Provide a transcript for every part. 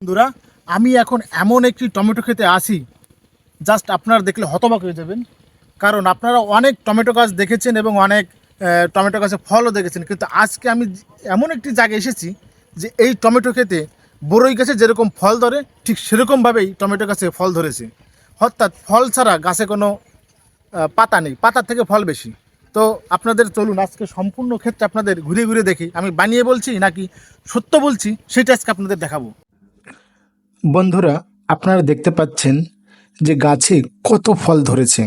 বন্ধুরা, আমি এখন এমন একটি টমেটো খেতে আসি, জাস্ট আপনারা দেখলে হতবাক হয়ে যাবেন। কারণ আপনারা অনেক টমেটো গাছ দেখেছেন এবং অনেক টমেটো গাছে ফলও দেখেছেন, কিন্তু আজকে আমি এমন একটি জায়গায় এসেছি যে এই টমেটো খেতে বড়ই গাছে যেরকম ফল ধরে, ঠিক সেরকমভাবেই টমেটো গাছে ফল ধরেছে। অর্থাৎ ফল ছাড়া গাছে কোনো পাতা নেই পাতার থেকে ফল বেশি। তো আপনাদের চলুন, আজকে সম্পূর্ণ ক্ষেত্রে আপনাদের ঘুরে ঘুরে দেখি। আমি বানিয়ে বলছি নাকি সত্য বলছি, সেটা আজকে আপনাদের দেখাবো। বন্ধুরা, আপনারা দেখতে পাচ্ছেন যে গাছে কত ফল ধরেছে।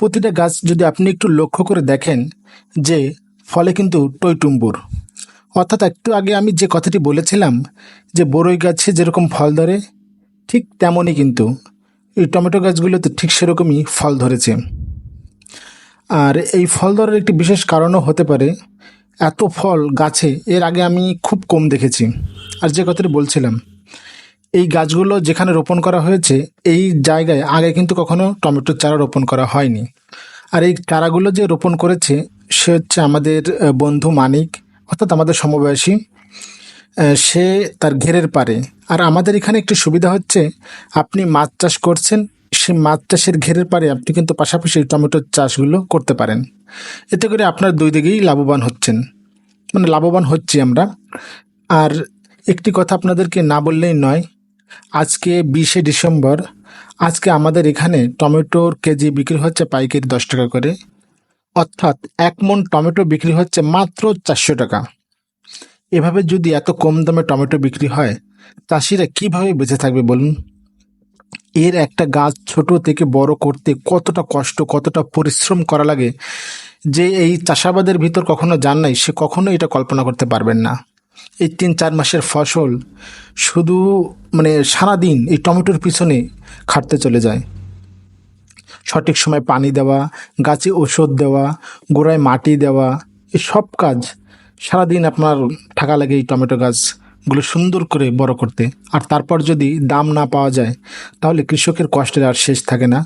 প্রতিটা গাছ যদি আপনি একটু লক্ষ্য করে দেখেন যে ফলে কিন্তু টইটুম্বুর অর্থাৎ একটু আগে আমি যে কথাটি বলেছিলাম যে বড়ই গাছে যেরকম ফল ধরে, ঠিক তেমনই কিন্তু এই টমেটো গাছগুলোতে ঠিক সেরকমই ফল ধরেছে। আর এই ফল ধরার একটি বিশেষ কারণও হতে পারে, এত ফল গাছে এর আগে আমি খুব কম দেখেছি। আর যে কথাটি বলছিলাম এই গাছগুলো যেখানে রোপণ করা হয়েছে, এই জায়গায় আগে কিন্তু কখনো টমেটোর চারা রোপণ করা হয়নি। আর এই চারাগুলো যে রোপণ করেছে, সে হচ্ছে আমাদের বন্ধু মানিক, অর্থাৎ আমাদের সমবয়সী। সে তার ঘেরের পারে আর আমাদের এখানে একটি সুবিধা হচ্ছে, আপনি মাছ চাষ করছেন, সে মাছ চাষের ঘেরের পারে আপনি কিন্তু পাশাপাশি টমেটোর চাষগুলো করতে পারেন। এতে করে আপনার দুই দিকেই লাভবান হচ্ছেন। মানে লাভবান হচ্ছি আমরা। আর একটি কথা আপনাদেরকে না বললেই নয় আজকে বিশে ডিসেম্বর। আজকে আমাদের এখানে টমেটোর কেজি বিক্রি হচ্ছে পাইকারি দশ টাকা করে। অর্থাৎ এক মন টমেটো বিক্রি হচ্ছে মাত্র চারশো টাকা। এভাবে যদি এত কম দামে টমেটো বিক্রি হয়, চাষিরা কীভাবে বেঁচে থাকবে বলুন? এর একটা গাছ ছোট থেকে বড় করতে কতটা কষ্ট, কতটা পরিশ্রম করা লাগে, যে এই চাষাবাদের ভিতর কখনো যান নাই, সে কখনো এটা কল্পনা করতে পারবেন না। এই তিন চার মাসের ফসল শুধু মানে সারাদিন এই টমেটোর পিছনে খাটতে চলে যায়। সঠিক সময় পানি দেওয়া, গাছে ওষুধ দেওয়া, গোড়ায় মাটি দেওয়া, এই সব কাজ সারাদিন আপনার থাকা লাগে এই টমেটো গাছগুলো সুন্দর করে বড় করতে। আর তারপর যদি দাম না পাওয়া যায়, তাহলে কৃষকের কষ্টের আর শেষ থাকে না।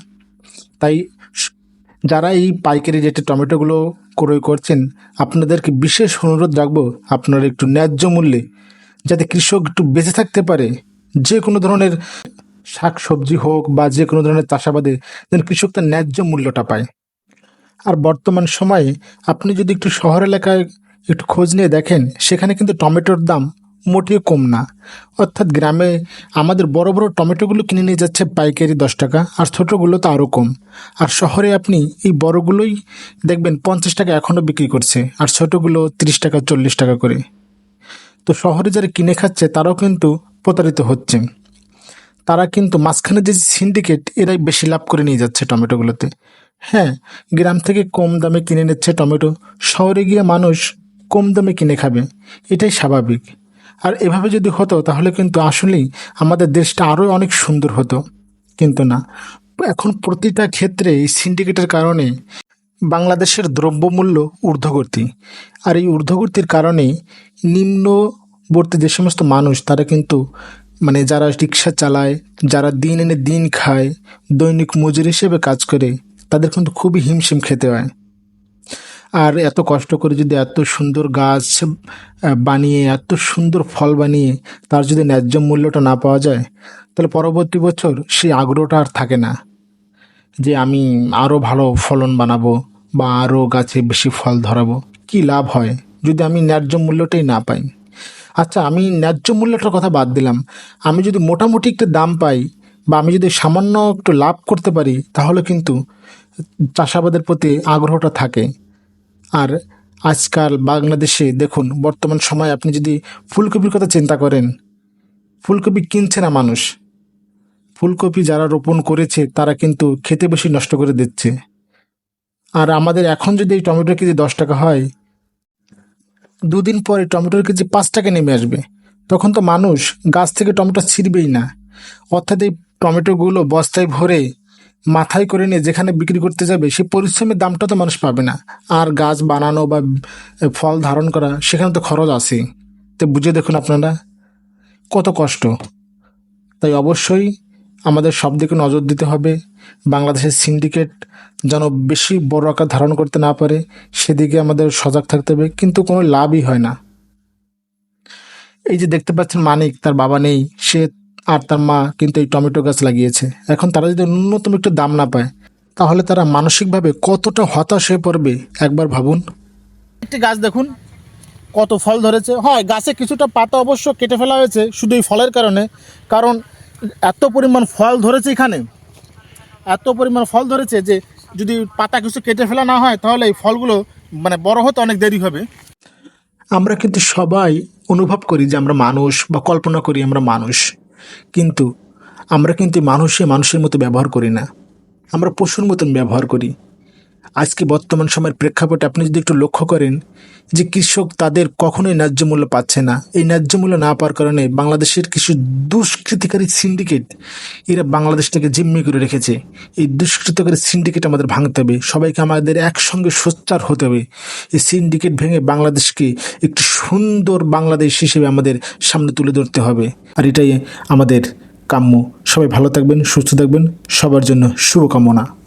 তাই যারা এই পাইকারি রেটে টমেটোগুলো ক্রয় করছেন, আপনাদেরকে বিশেষ অনুরোধ রাখব আপনারা একটু ন্যায্য মূল্যে যাতে কৃষক একটু বেঁচে থাকতে পারে। যে কোনো ধরনের শাক সবজি হোক বা যে কোনো ধরনের চাষাবাদে যেন কৃষক তার ন্যায্য মূল্যটা পায়। আর বর্তমান সময়ে আপনি যদি একটু শহর এলাকায় একটু খোঁজ নিয়ে দেখেন, সেখানে কিন্তু টমেটোর দাম মোটেও কম না। অর্থাৎ গ্রামে আমাদের বড় বড় টমেটোগুলো কিনে নিয়ে যাচ্ছে পাইকারি দশ টাকা, আর ছোটোগুলো তো আরও কম। আর শহরে আপনি এই বড়গুলোই দেখবেন পঞ্চাশ টাকা এখনও বিক্রি করছে, আর ছোটোগুলো তিরিশ টাকা, চল্লিশ টাকা করে। তো শহরে যারা কিনে খাচ্ছে, তারাও কিন্তু প্রতারিত হচ্ছে। তারা কিন্তু মাঝখানে যে সিন্ডিকেট এরাই বেশি লাভ করে নিয়ে যাচ্ছে টমেটোগুলোতে। হ্যাঁ গ্রাম থেকে কম দামে কিনে নিচ্ছে টমেটো, শহরে গিয়ে মানুষ কম দামে কিনে খাবে, এটাই স্বাভাবিক। আর এভাবে যদি হতো, তাহলে কিন্তু আসলেই আমাদের দেশটা আরও অনেক সুন্দর হতো। কিন্তু না, এখন প্রতিটা ক্ষেত্রে এই সিন্ডিকেটের কারণে বাংলাদেশের দ্রব্যমূল্য ঊর্ধ্বগতি। আর এই ঊর্ধ্বগতির কারণে নিম্নবর্তী যে সমস্ত মানুষ, তারা কিন্তু মানে যারা রিক্সা চালায়, যারা দিন এনে দিন খায়, দৈনিক মজুরি হিসেবে কাজ করে, তাদের কিন্তু খুবই হিমশিম খেতে হয়। আর এত কষ্ট করে যদি এত সুন্দর গাছ বানিয়ে, এত সুন্দর ফল বানিয়ে তার যদি ন্যায্য মূল্যটা না পাওয়া যায়, তাহলে পরবর্তী বছর সেই আগ্রহটা আর থাকে না যে আমি আরও ভালো ফলন বানাবো বা আরও গাছে বেশি ফল ধরাবো। কি লাভ হয় যদি আমি ন্যায্য মূল্যটাই না পাই? আচ্ছা আমি ন্যায্য মূল্যটার কথা বাদ দিলাম। আমি যদি মোটামুটি একটু দাম পাই বা আমি যদি সামান্য একটু লাভ করতে পারি, তাহলে কিন্তু চাষাবাদের প্রতি আগ্রহটা থাকে। আর আজকাল বাংলাদেশে দেখুন, বর্তমান সময়ে আপনি যদি ফুলকপির কথা চিন্তা করেন, ফুলকপি কিনছে না মানুষ। ফুলকপি যারা রোপণ করেছে, তারা কিন্তু খেতে বেশি নষ্ট করে দিচ্ছে। আর আমাদের এখন যদি এই টমেটো কেজি দশ টাকা হয়, দুদিন পরে টমেটোর কেজি পাঁচ টাকা নেমে আসবে। তখন তো মানুষ গাছ থেকে টমেটো ছিঁড়বেই না। অর্থাৎ এই টমেটোগুলো বস্তায় ভরে মাথায় করে নিয়ে যেখানে বিক্রি করতে যাবে, সে পরিশ্রমের দামটা তো মানুষ পাবে না। আর গাছ বানানো বা ফল ধারণ করা, সেখানে তো খরচ আছে তো বুঝে দেখুন আপনারা কত কষ্ট। তাই অবশ্যই আমাদের সব দিকে নজর দিতে হবে। বাংলাদেশের সিন্ডিকেট যেন বেশি বড় আকার ধারণ করতে না পারে, সেদিকে আমাদের সজাগ থাকতে হবে, কিন্তু কোনো লাভই হয় না। এই যে দেখতে পাচ্ছেন মানিক, তার বাবা নেই, সে আর তার মা কিন্তু এই টমেটো গাছ লাগিয়েছে। এখন তারা যদি ন্যূনতম একটু দাম না পায় তাহলে তারা মানসিকভাবে কতটা হতাশ হয়ে পড়বে একবার ভাবুন। একটি গাছ দেখুন কত ফল ধরেছে। হয় গাছে কিছুটা পাতা অবশ্য কেটে ফেলা হয়েছে শুধু এই ফলের কারণে। কারণ এত পরিমাণ ফল ধরেছে এখানে। এত পরিমাণ ফল ধরেছে যে যদি পাতা কিছু কেটে ফেলা না হয় তাহলে এই ফলগুলো মানে বড় হতে অনেক দেরি হবে। আমরা কিন্তু সবাই অনুভব করি যে আমরা মানুষ বা কল্পনা করি আমরা মানুষ। কিন্তু আমরা কিন্তু মানুষে মানুষের মতো ব্যবহার করি না। আমরা পশুর মতন ব্যবহার করি। আজকে বর্তমান সময়ের প্রেক্ষাপটে আপনি যদি একটু লক্ষ্য করেন যে কৃষক তাদের কখনোই ন্যায্য মূল্য পাচ্ছে না। এই ন্যায্য মূল্য না পাওয়ার কারণে বাংলাদেশের কিছু দুষ্কৃতিকারী সিন্ডিকেট এরা বাংলাদেশটাকে জিম্মি করে রেখেছে। এই দুষ্কৃতকারী সিন্ডিকেট আমাদের ভাঙতে হবে। সবাইকে আমাদের একসঙ্গে সোচ্চার হতে হবে। এই সিন্ডিকেট ভেঙে বাংলাদেশকে একটি সুন্দর বাংলাদেশ হিসেবে আমাদের সামনে তুলে ধরতে হবে। আর এটাই আমাদের কাম্য। সবাই ভালো থাকবেন, সুস্থ থাকবেন। সবার জন্য শুভকামনা।